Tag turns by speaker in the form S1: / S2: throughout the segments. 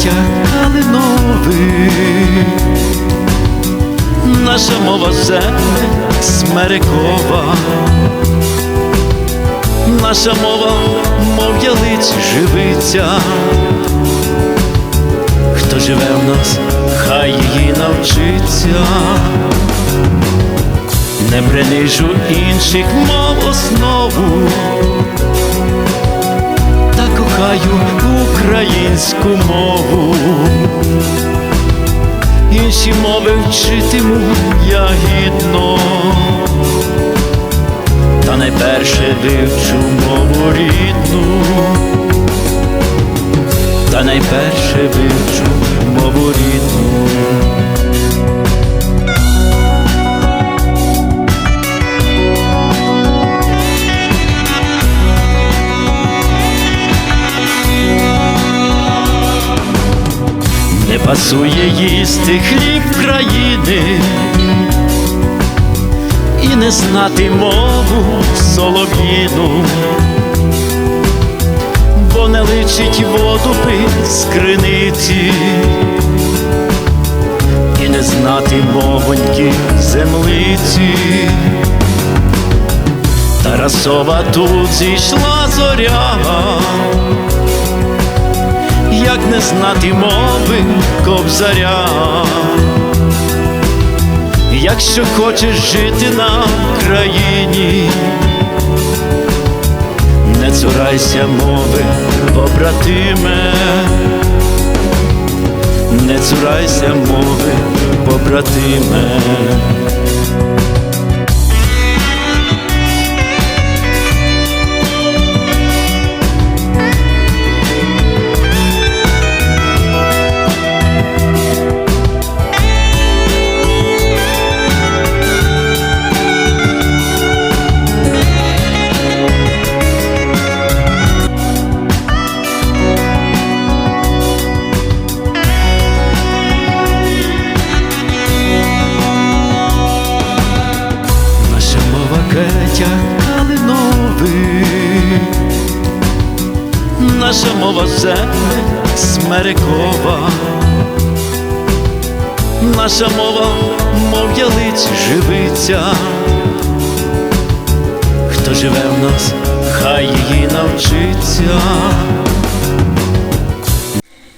S1: листя калинових, наша мова землі смерекова, наша мова, мов ялиць живиться, хто живе в нас, хай її навчиться, не принижу інших мов основу. Та кохаю українську мову. Інші мови вчитиму я гідно, та найперше вивчу мову рідну, та найперше вивчу пасує їсти хліб країни. І не знати мову солов'їну, бо не личить воду пить з криниці, і не знати мовоньки землиці. Тарасова тут зійшла зоря не знати мови кобзаря. Якщо хочеш жити на країні, не цурайся мови, побратиме, не цурайся мови, побратиме. Кетя Калиновий, наша мова земля смерекова, наша мова, мов ялиць живиться. Хто живе в нас, хай її навчиться.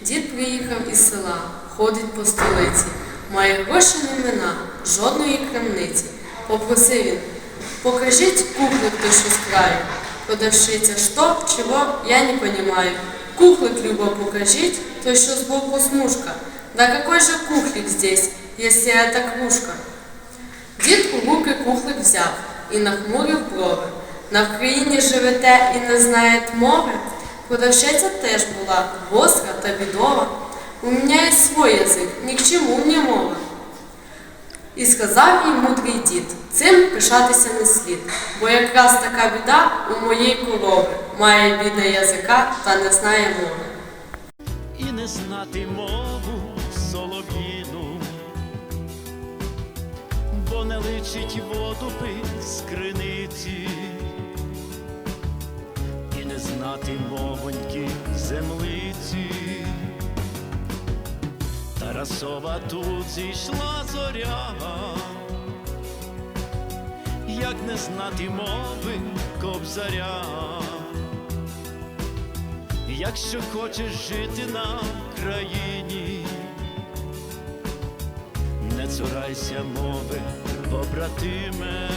S2: Дід приїхав із села, ходить по столиці, має гроші не мина, жодної крамниці. Попросив він, покажіть кухлик той, що з краю. Продавщиця, що, чого, я не понимаю. Кухлик, Люба, покажіть, той, що сбоку смужка. Да какой же кухлик здесь, если это кружка? Дід у руки кухлик взяв і нахмурив брови. На Вкраїні живете і не знаєте мови? Продавщиця теж була гостра та бідова. У мене є свій язик, ні к чому мені мова. І сказав їй мудрий дід, цим пишатися не слід, бо якраз така біда у моїй корови, має біда язика та не знає мови.
S1: і не знати мову солов'їну, бо не личить воду пить з криниці, і не знати мовоньки землиці. Тарасова тут зійшла зоря, як не знати мови кобзаря. Якщо хочеш жити на країні, не цурайся мови, побратиме,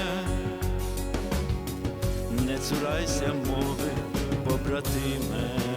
S1: не цурайся мови, побратиме.